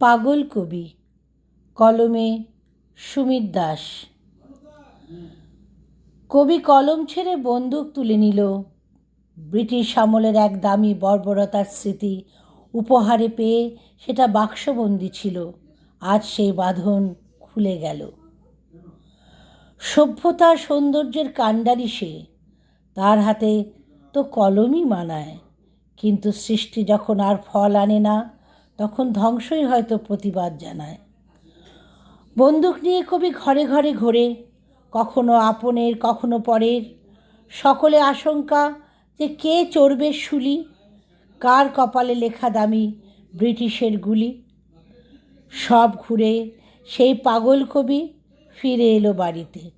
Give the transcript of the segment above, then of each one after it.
পাগল কবি, কলমে সুমিত দাস। কবি কলম ছেড়ে বন্দুক তুলে নিল। ব্রিটিশ আমলের এক দামি বর্বরতার স্মৃতি উপহারে পেয়ে সেটা বাক্সবন্দি ছিল। আজ সেই বাঁধন খুলে গেল। সভ্যতা সৌন্দর্যের কাণ্ডারি সে। তার হাতে তো কলমই মানায়, কিন্তু সৃষ্টি যখন আর ফল আনে না তখন ধ্বংসই হয়তো প্রতিবাদ জানায়। বন্দুক নিয়ে কবি ঘরে ঘরে ঘোরে কখনো আপনের, কখনো পরের। সকলে আশঙ্কা যে কে চড়বে শুলি, কার কপালে লেখা দামি ব্রিটিশের গুলি। সব ঘুরে সেই পাগল কবি ফিরে এলো বাড়িতে।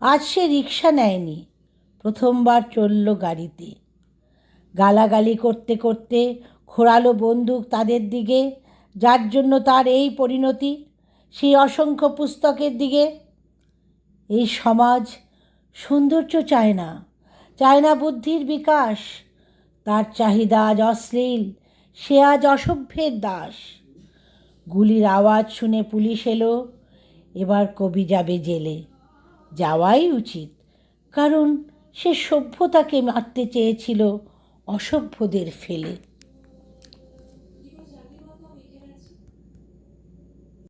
আজ সে রিক্সা নেয়নি, প্রথমবার চলল গাড়িতে। গালাগালি করতে করতে ঘোরালো বন্দুক তাদের দিকে, যার জন্য তার এই পরিণতি, সেই অসংখ্য পুস্তকের দিকে। এই সমাজ সৌন্দর্য চায় না চায় না বুদ্ধির বিকাশ। তার চাহিদা আজ অশ্লীল, সে আজ অসভ্যের দাস। গুলির আওয়াজ শুনে পুলিশ এলো, এবার কবি যাবে জেলে। যাওয়াই উচিত, কারণ সে সভ্যতাকে মারতে চেয়েছিল অসভ্যদের ফেলে।